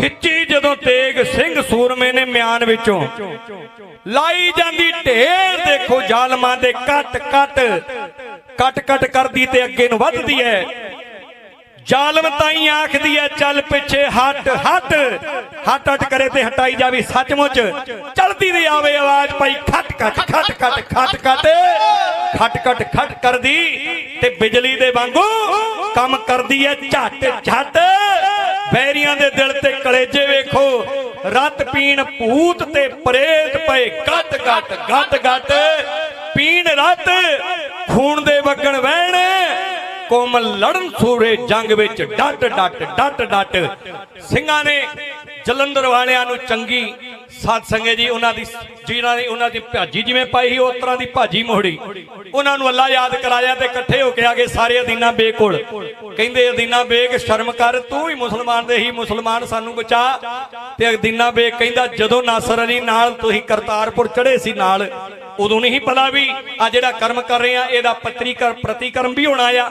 ਖਿੱਚੀ ਜਦੋਂ ਤੇਗ ਸਿੰਘ ਸੂਰਮੇ ਨੇ ਮਿਆਨ ਵਿੱਚੋਂ। ਲਾਈ ਜਾਂਦੀ ਢੇਰ ਦੇਖੋ, ਜ਼ਾਲਮਾਂ ਦੇ ਕੱਟ ਕੱਟ। ਕੱਟ ਕੱਟ ਕਰਦੀ ਤੇ ਅੱਗੇ ਨੂੰ ਵੱਧਦੀ ਹੈ ਜ਼ਾਲਮ ਤਾਈ ਆਖਦੀ ਐ, ਚੱਲ ਪਿੱਛੇ ਹਟ ਹਟ। ਹਟ ਹਟ ਕਰੇ ਤੇ ਹਟਾਈ ਜਾਵੇ ਸੱਚਮੁੱਚ। ਚਲਦੀ ਦੀ ਆਵੇ ਆਵਾਜ਼ ਪਾਈ ਖਟ ਖਟ ਖਟ ਖਟ ਖਟ ਖਟ। ਖਟ ਖਟ ਖਟ ਕਰਦੀ ਤੇ ਬਿਜਲੀ ਦੇ ਵਾਂਗੂ ਕੰਮ ਕਰਦੀ ਐ ਝੱਟ ਝੱਟ। ਬੈਰੀਆਂ ਦੇ ਦਿਲ ਤੇ ਕਲੇਜੇ ਵੇਖੋ, ਰਤ ਪੀਣ ਭੂਤ ਤੇ ਪ੍ਰੇਤ ਪਏ ਗੱਟ ਗੱਟ ਗੱਟ ਗੱਟ ਪੀਣ ਰਤ ਖੂਨ ਦੇ ਵਗਣ ਵਹਿਣ, ਕੋਮ ਲੜਨ ਸੂਰੇ ਜੰਗ ਵਿੱਚ ਡੱਟ ਡੱਟ ਡੱਟ ਡੱਟ। ਸਿੰਘਾਂ ਨੇ ਜਲੰਧਰ ਵਾਲਿਆਂ ਨੂੰ ਚੰਗੀ ਸਾਧ ਸੰਗੇ ਜੀ, ਉਹਨਾਂ ਦੀ ਜਿਹਨਾਂ ਨੇ ਉਹਨਾਂ ਦੀ ਭਾਜੀ ਜਿਵੇਂ ਪਾਈ ਸੀ, ਉਸ ਤਰ੍ਹਾਂ ਦੀ ਭਾਜੀ ਮੋੜੀ। ਉਹਨਾਂ ਨੂੰ ਅੱਲਾ ਯਾਦ ਕਰਾਇਆ ਤੇ ਇਕੱਠੇ ਹੋ ਕੇ ਆ ਗਏ ਸਾਰੇ ਅਦੀਨਾ ਬੇਗ ਕੋਲ ਕਹਿੰਦੇ, ਅਦੀਨਾ ਬੇਗ ਸ਼ਰਮ ਕਰ, ਤੂੰ ਹੀ ਮੁਸਲਮਾਨ ਦੇ ਹੀ ਮੁਸਲਮਾਨ, ਸਾਨੂੰ ਬਚਾ। ਤੇ ਅਦੀਨਾ ਬੇਗ ਕਹਿੰਦਾ, ਜਦੋਂ ਨਾਸਰ ਅਲੀ ਨਾਲ ਤੁਸੀਂ ਕਰਤਾਰਪੁਰ ਚੜੇ ਸੀ ਨਾਲ ਉਦੋਂ ਨਹੀਂ ਪਤਾ ਵੀ ਆ ਜਿਹੜਾ ਕਰਮ ਕਰ ਰਹੇ ਆ ਇਹਦਾ ਪੱਤਰੀਕਰ ਪ੍ਰਤੀਕਰਮ ਵੀ ਹੋਣਾ ਆ।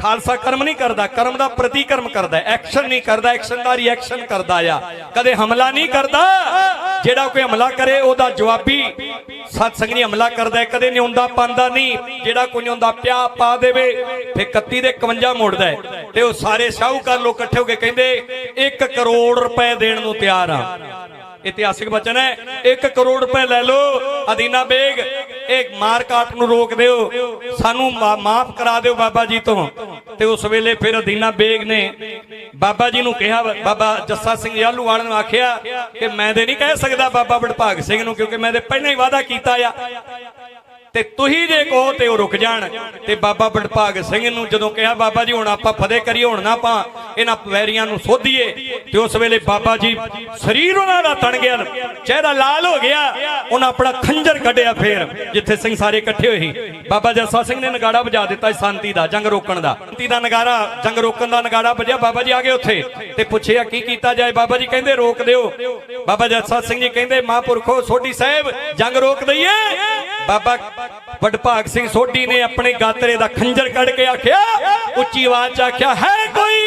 ਖਾਲਸਾ ਕਰਮ ਨਹੀਂ ਕਰਦਾ ਕਰਮ ਦਾ ਪ੍ਰਤੀਕਰਮ ਕਰਦਾ ਐਕਸ਼ਨ ਨਹੀਂ ਕਰਦਾ ਐਕਸ਼ਨ ਦਾ ਰਿਐਕਸ਼ਨ ਕਰਦਾ ਆ। ਕਦੇ ਹਮਲਾ ਨਹੀਂ ਕਰਦਾ। ਜਿਹੜਾ ਕੋਈ ਹਮਲਾ ਕਰੇ ਉਹਦਾ ਜਵਾਬੀ ਸਤ ਸੰਗਨੀ ਹਮਲਾ ਕਰਦਾ ਹੈ, ਕਦੇ ਨਿਉਂਦਾ ਪਾਉਂਦਾ ਨਹੀਂ। ਜਿਹੜਾ ਕੋਈ ਨਿਉਂਦਾ ਪਿਆ ਪਾ ਦੇਵੇ ਫਿਰ 31 ਦੇ 51 ਮੋੜਦਾ ਤੇ ਉਹ ਸਾਰੇ ਸ਼ਾਹੂਕਾਰ ਲੋਕ ਇਕੱਠੇ ਹੋ ਕੇ ਕਹਿੰਦੇ 1 ਕਰੋੜ ਰੁਪਏ ਦੇਣ ਨੂੰ ਤਿਆਰ ਆ। ਇਤਿਹਾਸਿਕ ਬਚਨ ਹੈ 1 ਕਰੋੜ ਰੁਪਏ ਲੈ ਲਓ, ਅਦੀਨਾ ਬੇਗ, ਇਹ ਮਾਰਕਾਟ ਨੂੰ ਰੋਕ ਦਿਓ, ਸਾਨੂੰ ਮਾਫ ਕਰਾ ਦਿਓ ਬਾਬਾ ਜੀ ਤੋਂ। ਤੇ ਉਸ ਵੇਲੇ ਫਿਰ ਅਦੀਨਾ ਬੇਗ ਨੇ ਬਾਬਾ ਜੀ ਨੂੰ ਕਿਹਾ, ਬਾਬਾ ਜੱਸਾ ਸਿੰਘ ਯਾਲੂਵਾਲ ਨੂੰ ਆਖਿਆ ਕਿ ਮੈਂ ਤੇ ਨਹੀਂ ਕਹਿ ਸਕਦਾ ਬਾਬਾ ਵਡਭਾਗ ਸਿੰਘ ਨੂੰ, ਕਿਉਂਕਿ ਮੈਂ ਤੇ ਪਹਿਲਾਂ ਹੀ ਵਾਅਦਾ ਕੀਤਾ ਆ। ਤੇ ਤੁਸੀਂ ਜੇ ਕਹੋ ਤੇ ਉਹ ਰੁਕ ਜਾਣ। ਤੇ ਬਾਬਾ ਵਡਭਾਗ ਸਿੰਘ ਨੂੰ ਜਦੋਂ ਕਿਹਾ, ਬਾਬਾ ਜੀ, ਹੁਣ ਆਪਾਂ ਫਤਿਹ ਕਰੀਏ, ਹੁਣ ਨਾ ਆਪਾਂ ਇਹਨਾਂ ਵੈਰੀਆਂ ਨੂੰ ਸੋਧੀਏ। ਤੇ ਉਸ ਵੇਲੇ ਬਾਬਾ ਜੀ ਸਰੀਰ ਉਹਨਾਂ ਦਾ ਤਣ ਗਿਆ, ਚਿਹਰਾ ਲਾਲ ਹੋ ਗਿਆ, ਉਹਨਾਂ ਆਪਣਾ ਖੰਜਰ ਕੱਢਿਆ ਫੇਰ, ਜਿੱਥੇ ਸਿੰਘ ਸਾਰੇ ਇਕੱਠੇ ਹੋਏ ਸੀ। ਬਾਬਾ ਜੱਸਾ ਸਿੰਘ ਨੇ ਨਗਾੜਾ ਵਜਾ ਦਿੱਤਾ ਸੀ ਸ਼ਾਂਤੀ ਦਾ, ਜੰਗ ਰੋਕਣ ਦਾ। ਸ਼ਾਂਤੀ ਦਾ ਨਗਾਰਾ ਜੰਗ ਰੋਕਣ ਦਾ ਨਗਾੜਾ ਵੱਜਿਆ। ਬਾਬਾ ਜੀ ਆ ਗਏ ਉੱਥੇ ਤੇ ਪੁੱਛਿਆ, ਕੀ ਕੀਤਾ ਜਾਏ? ਬਾਬਾ ਜੀ ਕਹਿੰਦੇ, ਰੋਕ ਦਿਓ। ਬਾਬਾ ਜੱਸਾ ਸਿੰਘ ਜੀ ਕਹਿੰਦੇ, ਮਹਾਂਪੁਰਖੋ ਸੋਢੀ ਸਾਹਿਬ, ਜੰਗ ਰੋਕ ਦਈਏ। ਬਾਬਾ ਵਡਭਾਗ ਸਿੰਘ ਸੋਢੀ ਨੇ ਆਪਣੇ ਗਾਤਰੇ ਦਾ ਖੰਜਰ ਕੱਢ ਕੇ ਆਖਿਆ, ਉੱਚੀ ਆਵਾਜ਼ 'ਚ ਆਖਿਆ, ਹੈ ਕੋਈ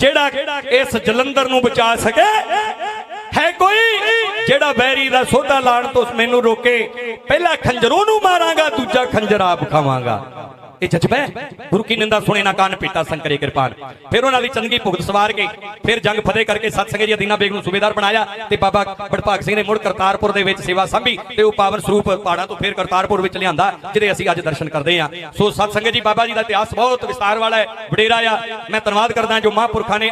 ਜਿਹੜਾ ਇਸ ਜਲੰਧਰ ਨੂੰ ਬਚਾ ਸਕੇ? ਹੈ ਕੋਈ ਜਿਹੜਾ ਬੈਰੀ ਦਾ ਸੋਧਾ ਲਾਣ ਤੋਂ ਮੈਨੂੰ ਰੋਕੇ? ਪਹਿਲਾ ਖੰਜਰ ਉਹਨੂੰ ਮਾਰਾਂਗਾ, ਦੂਜਾ ਖੰਜਰ ਆਪ ਖਾਵਾਂਗਾ। ਇਹ ਜਜ਼ਬਾ ਗੁਰੂ ਕੀ ਨਿੰਦਾ ਸੁਣੇ ਨਾ ਕੰਨ ਪੀਤਾ ਸੰਕਰੇ ਕਿਰਪਾਨ। ਫਿਰ ਉਹਨਾਂ ਦੀ ਚੰਗੀ ਭੁਗਤ ਸਵਾਰ ਕੇ ਫਿਰ ਜੰਗ ਫਤਿਹ ਕਰਕੇ ਸਤਸੰਗ ਜੀ ਅਦੀਨਾ ਬੇਗ ਨੂੰ ਸੂਬੇਦਾਰ ਬਣਾਇਆ ਤੇ ਬਾਬਾ ਵਡਭਾਗ ਸਿੰਘ ਨੇ ਮੁੜ ਕਰਤਾਰਪੁਰ ਦੇ ਵਿੱਚ ਸੇਵਾ ਸੰਭੀ ਤੇ ਉਹ ਪਾਵਨ ਸਰੂਪ ਪਹਾੜਾਂ ਤੋਂ ਫਿਰ ਕਰਤਾਰਪੁਰ ਵਿੱਚ ਲਿਆਂਦਾ, ਜਿਹਦੇ ਅਸੀਂ ਅੱਜ ਦਰਸ਼ਨ ਕਰਦੇ ਹਾਂ। ਸੋ ਸਤਸੰਗ ਜੀ ਬਾਬਾ ਜੀ ਦਾ ਇਤਿਹਾਸ ਬਹੁਤ ਵਿਸਤਾਰ ਵਾਲਾ ਹੈ, ਵਡੇਰਾ ਆ। ਮੈਂ ਧੰਨਵਾਦ ਕਰਦਾ ਜੋ ਮਹਾਂਪੁਰਖਾਂ ਨੇ